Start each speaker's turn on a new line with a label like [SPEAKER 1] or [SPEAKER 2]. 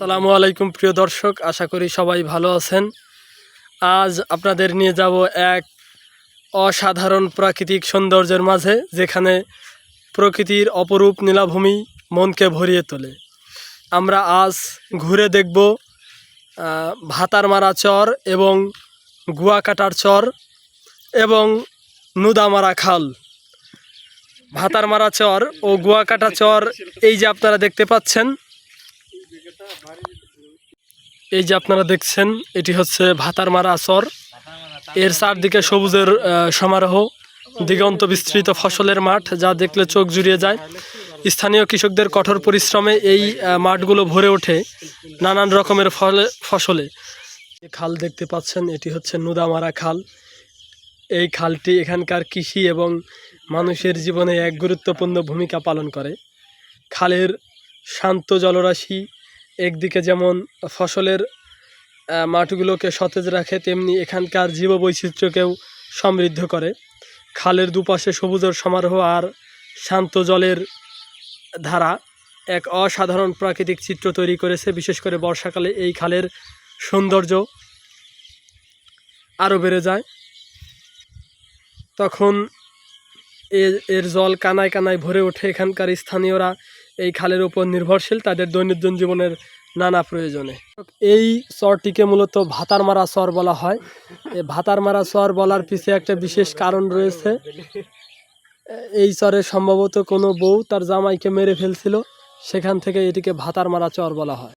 [SPEAKER 1] সালামু আলাইকুম প্রিয় দর্শক আশা করি সবাই ভালো আছেন। আজ আপনাদের নিয়ে যাব এক অসাধারণ প্রাকৃতিক সৌন্দর্যের মাঝে যেখানে প্রকৃতির অপরূপ নীলাভূমি মনকে ভরিয়ে তোলে। আমরা আজ ঘুরে দেখব আহ, ভাতারমারা চর এবং গুয়াকাটার চর এবং নুদামারা খাল। ভাতারমারা চর ও গুয়াকাটা চর এই যে আপনারা দেখতে পাচ্ছেন এই যে আপনারা দেখছেন, এটি হচ্ছে ভাতারমারা চর এর চারদিকে সবুজের সমারোহ, দিগন্ত বিস্তৃত ফসলের মাঠ যা দেখলে চোখ জুড়িয়ে যায়। স্থানীয় কৃষকদের কঠোর পরিশ্রমে এই মাঠগুলো ভরে ওঠে নানান রকমের ফলে, ফসলে। খাল দেখতে পাচ্ছেন, এটি হচ্ছে নুদামারা খাল। এই খালটি এখানকার কৃষি এবং মানুষের জীবনে এক গুরুত্বপূর্ণ ভূমিকা পালন করে। খালের শান্ত জলরাশি একদিকে যেমন ফসলের আহ, মাঠগুলোকে সতেজ রাখে তেমনি এখানকার জীববৈচিত্র্যকেও সমৃদ্ধ করে। খালের দুপাশে সবুজের সমারোহ আর শান্ত জলের ধারা এক অসাধারণ প্রাকৃতিক চিত্র তৈরি করেছে বিশেষ করে বর্ষাকালে এই খালের সৌন্দর্য আরও বেড়ে যায়। তখন এর জল কানায় কানায় ভরে ওঠে এখানকার স্থানীয়রা এই খালের উপর নির্ভরশীল তাদের দৈনন্দিন জীবনের নানা প্রয়োজনে। এই চরটিকে মূলত ভাতার মারা চর বলা হয়। এই ভাতার মারা চর বলার পিছিয়ে একটা বিশেষ কারণ রয়েছে। এই চরে সম্ভবত কোনো বউ তার জামাইকে মেরে ফেলছিল, সেখান থেকে এটিকে ভাতার মারা চর বলা হয়।